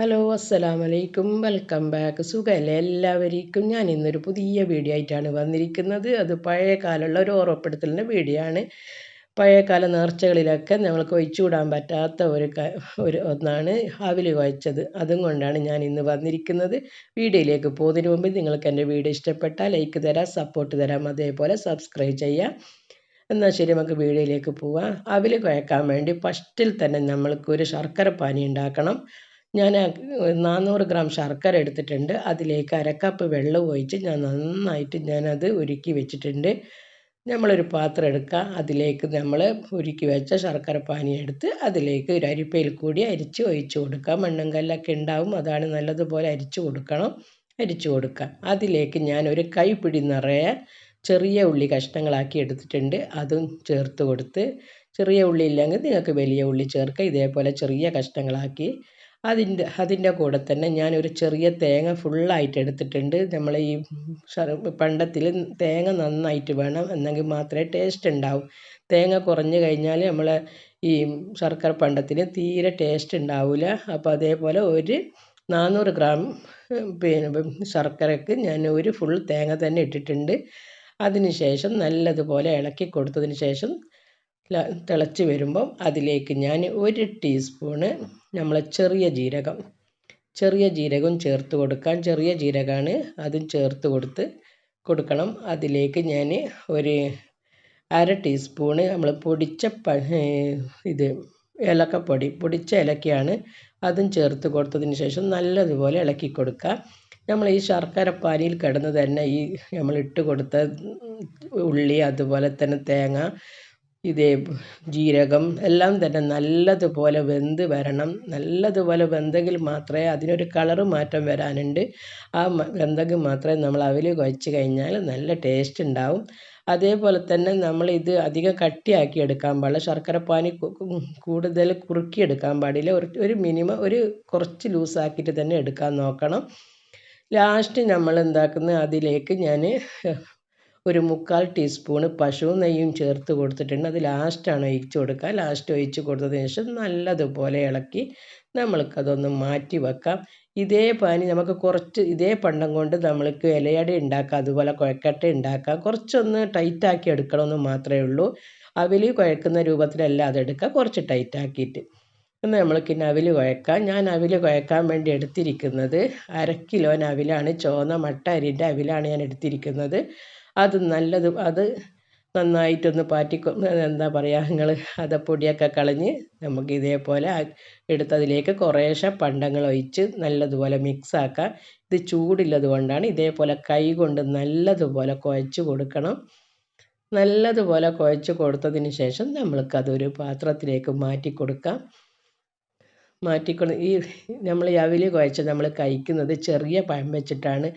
Hello അസ്സലാം വലൈക്കും welcome back. സുഖമല്ലേ എല്ലാവർക്കും ഞാൻ ഇന്നൊരു പുതിയ വീഡിയോ ആയിട്ടാണ് വന്നിരിക്കുന്നത്. അത് പഴയ കാലമുള്ള ഒരു ഓർമ്മപ്പെടുത്തലിന്റെ വീഡിയോ ആണ്. പഴയകാല നേർച്ചകളിലൊക്കെ ഞങ്ങൾക്ക് ഒഴിച്ചുകൂടാൻ പറ്റാത്ത ഒരു ഒരു ഒന്നാണ് ഹാവിൽ കുഴച്ചത് അതും കൊണ്ടാണ് ഞാൻ ഇന്ന് വന്നിരിക്കുന്നത്. വീഡിയോയിലേക്ക് പോകുന്നതിന് മുമ്പ് നിങ്ങൾക്ക് എന്റെ വീഡിയോ ഇഷ്ടപ്പെട്ടാൽ ലൈക്ക് തരാം സപ്പോർട്ട് തരാം അതേപോലെ സബ്സ്ക്രൈബ് ചെയ്യാം. എന്നാൽ ശരി നമുക്ക് വീഡിയോയിലേക്ക് പോവാം. അവിൽ കുഴക്കാൻ വേണ്ടി ഫസ്റ്റിൽ തന്നെ നമ്മൾക്ക് ഒരു ശർക്കര പാനി ഉണ്ടാക്കണം. ഞാൻ നാനൂറ് ഗ്രാം ശർക്കര എടുത്തിട്ടുണ്ട്. അതിലേക്ക് അര കപ്പ് വെള്ളം ഒഴിച്ച് ഞാൻ നന്നായിട്ട് ഞാനത് ഉരുക്കി വെച്ചിട്ടുണ്ട്. നമ്മളൊരു പാത്രം എടുക്കുക അതിലേക്ക് നമ്മൾ ഉരുക്കി വെച്ച ശർക്കര പാനി എടുത്ത് അതിലേക്ക് ഒരു അരിപ്പയിൽ കൂടി അരിച്ച് ഒഴിച്ച് കൊടുക്കുക മണ്ണും കല്ലൊക്കെ ഉണ്ടാവും. അതാണ് നല്ലതുപോലെ അരിച്ച് കൊടുക്കണം. അരിച്ച് കൊടുക്കുക അതിലേക്ക് ഞാൻ ഒരു കൈപ്പിടി നിറയെ ചെറിയ ഉള്ളി കഷ്ണങ്ങളാക്കി എടുത്തിട്ടുണ്ട്. അതും ചേർത്ത് കൊടുത്ത് ചെറിയ ഉള്ളി ഇല്ലെങ്കിൽ നിങ്ങൾക്ക് വലിയ ഉള്ളി ചേർക്കുക ഇതേപോലെ ചെറിയ കഷ്ണങ്ങളാക്കി അതിന്റെ അതിന്റെ കൂടെ തന്നെ ഞാനൊരു ചെറിയ തേങ്ങ ഫുള്ളായിട്ട് എടുത്തിട്ടുണ്ട്. നമ്മൾ ഈ പണ്ടത്തിൽ തേങ്ങ നന്നായിട്ട് വേണം എന്നെങ്കിൽ മാത്രമേ ടേസ്റ്റ് ഉണ്ടാവും. തേങ്ങ കുറഞ്ഞു കഴിഞ്ഞാൽ നമ്മൾ ഈ ശർക്കര പണ്ടത്തിന് തീരെ ടേസ്റ്റ് ഉണ്ടാവില്ല അപ്പോൾ അതേപോലെ ഒരു നാനൂറ് ഗ്രാം പിന്നെ ശർക്കരക്ക് ഞാൻ ഒരു ഫുൾ തേങ്ങ തന്നെ ഇട്ടിട്ടുണ്ട്. അതിന് ശേഷം നല്ലതുപോലെ ഇളക്കി കൊടുത്തതിന് ശേഷം തിളച്ച് വരുമ്പം അതിലേക്ക് ഞാൻ ഒരു ടീസ്പൂണ് നമ്മൾ ചെറിയ ജീരകം ചെറിയ ജീരകം ചേർത്ത് കൊടുക്കാൻ ചെറിയ ജീരകമാണ് അതും ചേർത്ത് കൊടുത്ത് കൊടുക്കണം. അതിലേക്ക് ഞാൻ ഒരു അര ടീസ്പൂണ് നമ്മൾ പൊടിച്ച പ ഇത് ഏലക്കപ്പൊടി പൊടിച്ച ഏലക്കയാണ് അതും ചേർത്ത് കൊടുത്തതിന് ശേഷം നല്ലതുപോലെ ഇളക്കി കൊടുക്കുക നമ്മൾ ഈ ശർക്കര പാനിയിൽ കിടന്ന് തന്നെ ഈ നമ്മൾ ഇട്ട് കൊടുത്ത ഉള്ളി അതുപോലെ തന്നെ തേങ്ങ ഇതേ ജീരകം എല്ലാം തന്നെ നല്ലതുപോലെ വെന്ത് വരണം. നല്ലതുപോലെ വെന്തെങ്കിൽ മാത്രമേ അതിനൊരു കളറ് മാറ്റം വരാനുണ്ട്. ആ വെന്തെങ്കിൽ മാത്രമേ നമ്മൾ അവിൽ കുഴച്ച് കഴിഞ്ഞാൽ നല്ല ടേസ്റ്റ് ഉണ്ടാവും. അതേപോലെ തന്നെ നമ്മൾ ഇത് അധികം കട്ടിയാക്കി എടുക്കാൻ പാടില്ല. ശർക്കര പാനി കൂടുതൽ കുറുക്കി എടുക്കാൻ പാടില്ല. ഒരു ഒരു മിനിമം ഒരു കുറച്ച് ലൂസാക്കിയിട്ട് തന്നെ എടുക്കാൻ നോക്കണം. ലാസ്റ്റ് നമ്മൾ എന്താക്കുന്നത് അതിലേക്ക് ഞാൻ ഒരു മുക്കാൽ ടീസ്പൂണ് പശു നെയ്യും ചേർത്ത് കൊടുത്തിട്ടുണ്ട്. അത് ലാസ്റ്റാണ് ഒഴിച്ച് കൊടുക്കുക. ലാസ്റ്റ് ഒഴിച്ച് കൊടുത്തതിന് ശേഷം നല്ലതുപോലെ ഇളക്കി നമ്മൾക്കതൊന്ന് മാറ്റി വെക്കാം. ഇതേ പാനി നമുക്ക് കുറച്ച് ഇതേ പണ്ടം കൊണ്ട് നമ്മൾക്ക് ഇലയട ഉണ്ടാക്കാം അതുപോലെ കുഴക്കട്ട ഉണ്ടാക്കാം. കുറച്ചൊന്ന് ടൈറ്റാക്കി എടുക്കണമെന്ന് മാത്രമേ ഉള്ളൂ. അവൽ കുഴക്കുന്ന രൂപത്തിലല്ല അതെടുക്കുക കുറച്ച് ടൈറ്റാക്കിയിട്ട് എന്ന് നമ്മൾക്ക് ഇനി അവിൽ കുഴക്കാം. ഞാൻ അവിൽ കുഴക്കാൻ വേണ്ടി എടുത്തിരിക്കുന്നത് അര അവിലാണ്. ചുവന്ന മട്ട അരിന്റെ അവിലാണ് ഞാൻ എടുത്തിരിക്കുന്നത്. അത് നല്ലത് അത് നന്നായിട്ടൊന്ന് പാറ്റി എന്താ പറയുക നിങ്ങൾ അത് പൊടിയൊക്കെ കളഞ്ഞ് നമുക്ക് ഇതേപോലെ എടുത്തതിലേക്ക് കുറേശ്ശെ പണ്ടങ്ങൾ ഒഴിച്ച് നല്ലതുപോലെ മിക്സ് ആക്കാം. ഇത് ചൂടുള്ളത് കൊണ്ടാണ് ഇതേപോലെ കൈ കൊണ്ട് നല്ലതുപോലെ കുഴച്ച് കൊടുക്കണം. നല്ലതുപോലെ കുഴച്ച് കൊടുത്തതിന് ശേഷം നമ്മൾക്കതൊരു പാത്രത്തിലേക്ക് മാറ്റി കൊടുക്കാം. മാറ്റിക്കൊണ്ട് ഈ നമ്മൾ ഈ അവിൽ കുഴച്ച് നമ്മൾ കഴിക്കുന്നത് ചെറിയ പഴം വെച്ചിട്ടാണ്.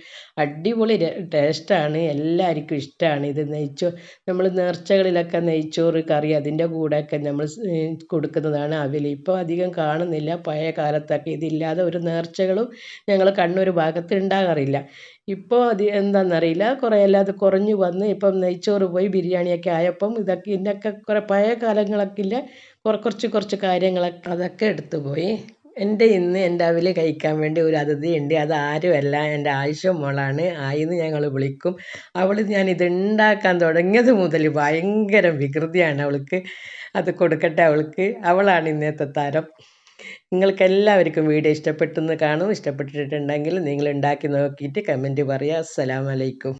അടിപൊളി ടേസ്റ്റാണ്. എല്ലാവർക്കും ഇഷ്ടമാണ് ഇത് നെയ്ച്ചോ നമ്മൾ നേർച്ചകളിലൊക്കെ നെയ്ച്ചോറ് കറി അതിന്റെ കൂടെയൊക്കെ നമ്മൾ കൊടുക്കുന്നതാണ് അവിൽ ഇപ്പോൾ അധികം കാണുന്നില്ല. പഴയ കാലത്തൊക്കെ ഇതില്ലാതെ ഒരു നേർച്ചകളും ഞങ്ങൾ കണ്ണൂർ ഭാഗത്ത് ഉണ്ടാകാറില്ല. ഇപ്പോൾ അത് എന്താണെന്നറിയില്ല കുറേ എല്ലാം അത് കുറഞ്ഞു വന്ന് ഇപ്പം നെയ്ച്ചോറ് പോയി ബിരിയാണിയൊക്കെ ആയപ്പം ഇതൊക്കെ ഇതിനൊക്കെ കുറേ പഴയ കാലങ്ങളൊക്കെ ഇല്ല കുറച്ച് കുറച്ച് കാര്യങ്ങളൊക്കെ അതൊക്കെ എടുത്തു പോയി. എന്റെ ഇന്ന് എന്റെ അവിൽ കഴിക്കാൻ വേണ്ടി ഒരു അതിഥി ഉണ്ട്. അത് ആരുമല്ല എന്റെ ആയിഷ മോളാണ്. ആയിന്ന് ഞങ്ങൾ വിളിക്കും. അവൾ ഞാൻ ഇത് ഉണ്ടാക്കാൻ തുടങ്ങിയത് മുതൽ ഭയങ്കര വികൃതിയാണ് അവൾക്ക്. അത് കൊടുക്കട്ടെ അവൾക്ക്. അവളാണ് ഇന്നത്തെ താരം. നിങ്ങൾക്ക് എല്ലാവർക്കും വീഡിയോ ഇഷ്ടപ്പെട്ടെന്ന് കാണും. ഇഷ്ടപ്പെട്ടിട്ടുണ്ടെങ്കിൽ നിങ്ങൾ ഉണ്ടാക്കി നോക്കിയിട്ട് കമന്റ് പറയുക. അസ്സലാമലൈക്കും